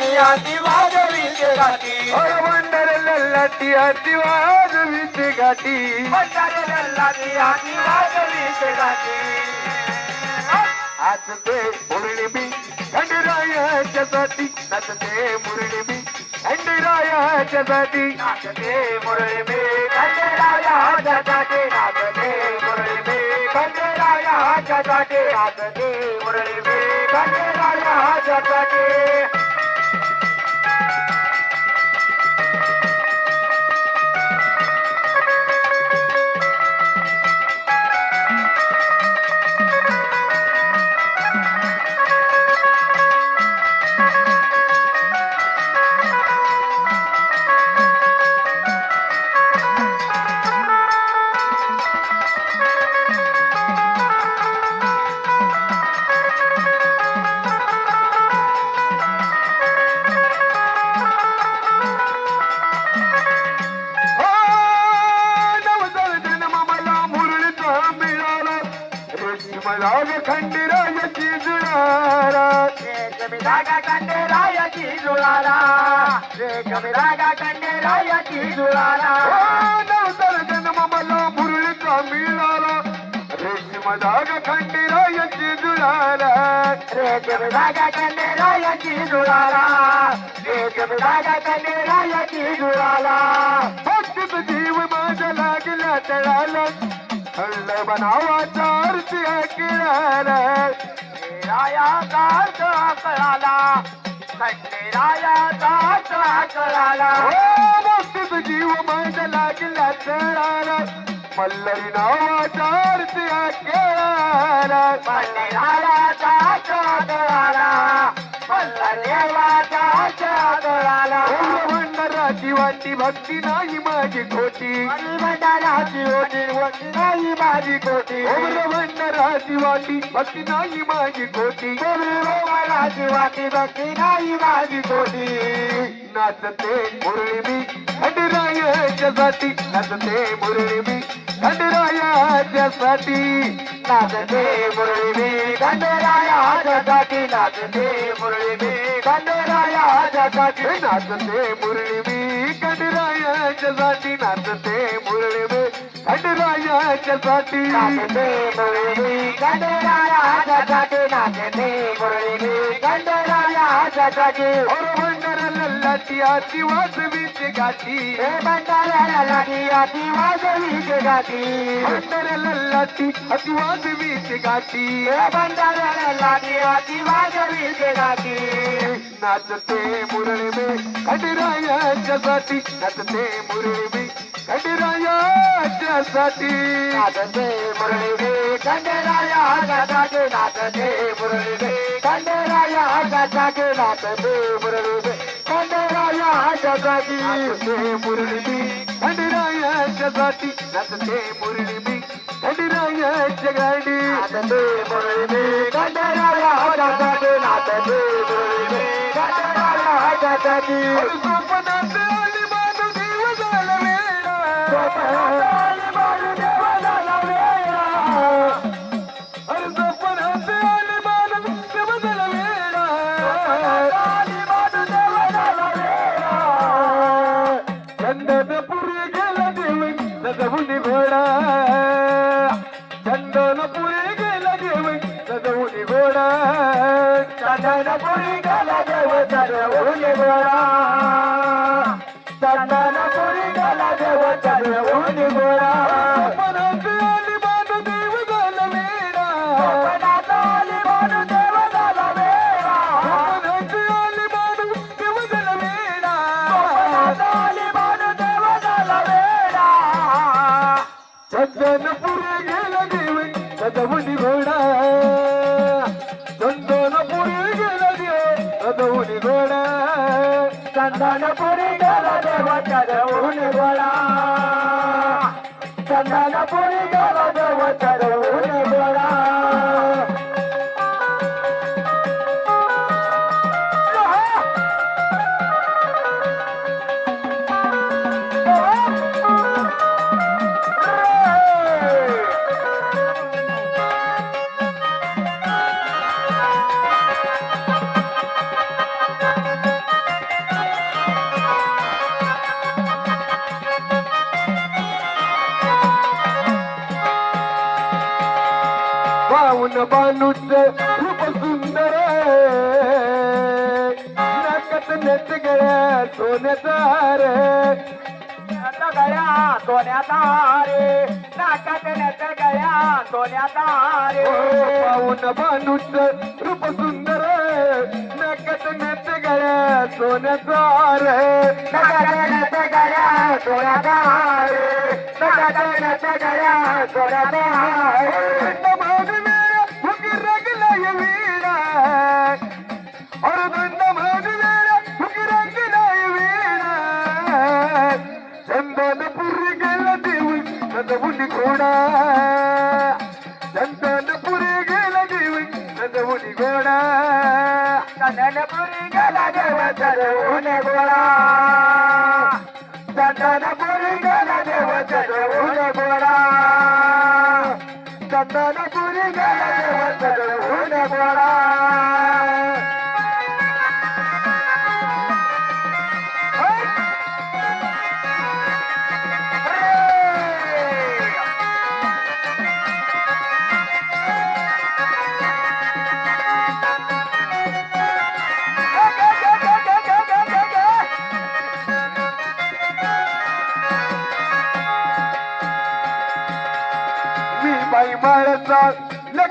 लल्लाटी हाती वाजवीचे गाठी वंडर लल्लाटी हाती वाजवीचे गाठी भंडारे लल्लाटी हाती वाजवीचे गाठी नाचते मुरळी खंडरायाच्या साठी नाचते मुरळी खंडरायाच्या साठी नाचते मुरळी मे खंडेराया हाताचे नाचते मुरळी मे खंडेराया हाताचे नाचते मुरळी मे खंडेराया जुळाला. रागा खंडेरायाची जुळाला. हो, नवदल जन्म मला मुरळीचा मिळाला. रेशीमला खंडरायाची जुळाला. रागा खंडेरायाची जुळाला. रागा खंडेरायाची जुळाला. भक्तीत जीव माझा लागला तळाला. हल्ल बनावाचा अर्थ किळाला. रायाचा अर्थ कळाला. खंडेरायाचा अर्थ कळाला हो, भक्तीत जीव माझा लागला तळाला मल्लरी नावाचा अर्थ केळाला खंडेरायाचा अर्थ कळाला देवाचा भंडाराची वाटी भक्ती नाही माझी खोटी. भंडाराची होती होती नाही माझी कोटी भंडाराची वाटी भक्ती नाही माझी खोटी. देवाची वाटी भक्ती नाही माझी कोटी नाचते मुरळी मी खंडरायाच्या साठी नाचते मुरळी मी खंडरायाच्या साठी नाचते मुरळी मी खंडेराया हातासाठी नाचते मुरळी मी खंडेराया हातासाठी नाचते मुरळी मी खंडरायाच्या साठी नाचते मुरळी मी खंडरायाच्या साठी नाचते मुरळी मी खंडेराया हातासाठी नाचते मुरळी मी खंडेराया लल्लाची आती वाजवीचे गाठी. हे भंडाऱ्याला लागी आती वाजवीचे गाठी. भंडारा लल्लाची अति वाजवीचे गाठी. हे भंडाऱ्याला लागी आती वाजवीचे गाठी. नाचते मुरळी मी खंडरायाच्या साठी नाचते मुरळी मी खंडरायाच्या साठी नाचते मुरळी रे खंडेराया हाताचे नाचते मुरळी रे खंडेराया हाताचे नाचते मुरळी रे खंडेराया हाताची नसते मुरळी मी खंडरायाच्या साठी नाचते मुरळी खंडरायाच्या गाडी नाचते मुरळी रे खंडेराया नाचते मुरळी रे खंडेराया चंदनपुरी गेला चंदनपुरी गेला देव चरवून गोळा चंदनपुरी गेला देव चरवून जाऊन बानुच खूप सुंदर नाकत नेत गळ्या सोन्याचा रे आता गळ्या सोन्याचा रे नाकत नेत गळ्या सोन्याचा रे पाहून बानुच रूप सुंदर नाकत नेत गळ्या सोन्याचा रे नाकत नेत गळ्या सोन्याचा रे नाकत नेत गळ्या सोन्याचा नंदमुनी घोडा चंदनपुरी गेला देऊ नंदमुनी घोडा चंदनपुरी गेला देव चढवून गोळा चंदनपुरी गेला देव चढवून गोळा चंदनपुरी गेला देव चढवून गोळा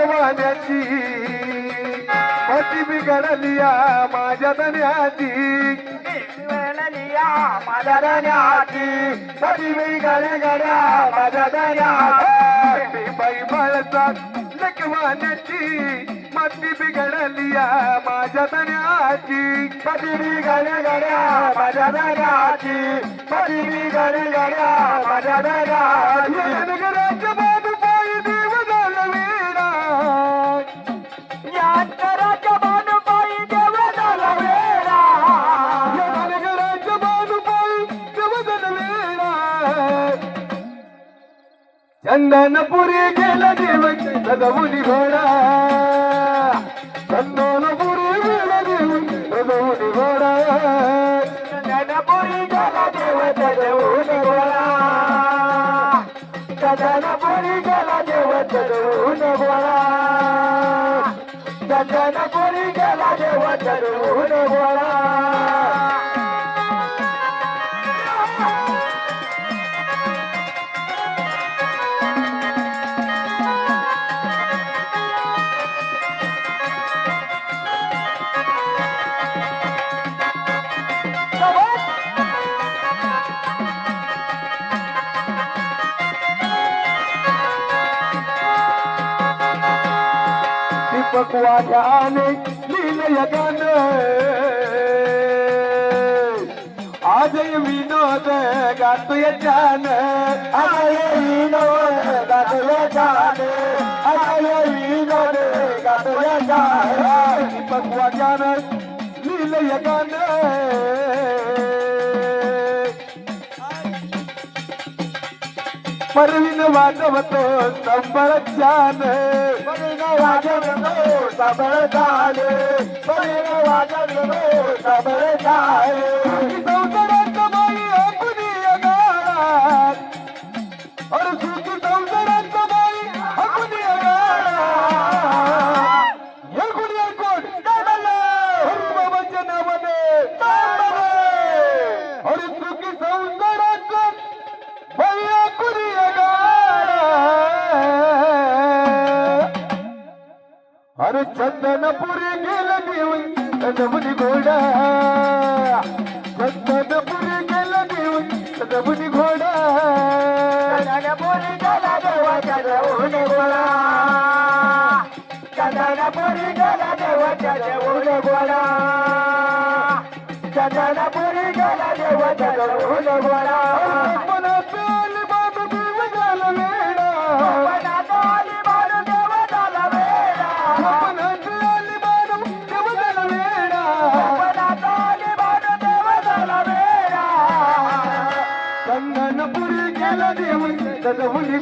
लकवाण्याची मती बिघडलिया माझ्या धन्याची. माझ्या धन्याची. गड्या गड्या माझ्या धन्याची. बाई माळसा लकवाण्याची. मती बिघडलिया माझ्या धन्याची. गड्या गड्या माझ्या धन्याची. गड्या गड्या माझ्या धन्याची. चंदनपुरी गेला देव सदमुनी घोडा. चंदनपुरी गेला देव सदमुनी घोडा. चंदनपुरी गेला देव चढवून गोळा चंदनपुरी गेला देव चढवून गोळा चंदनपुरी गेला देव चढवून गोळा दीपक वाघ्याने लिहिलंय गाणं. आजय विनोद गातोय जान आय विनोद गातोय जान आय विनोद गातोय छान दीपक वाघ्यानं लिहिलंय गाणं. परवीन वाजवतो संबळ छान परीने देऊन घोडा. घोडा पुरे गेला देऊन चंदमुनी घोडा. चंदनपुरी गेला देवाच्या देऊन गोळा चंदनपुरी गेला देवाच्या देऊन गोळा चंदनपुरी गेला देवाच्या देऊन गोळा देऊन चंदमुनी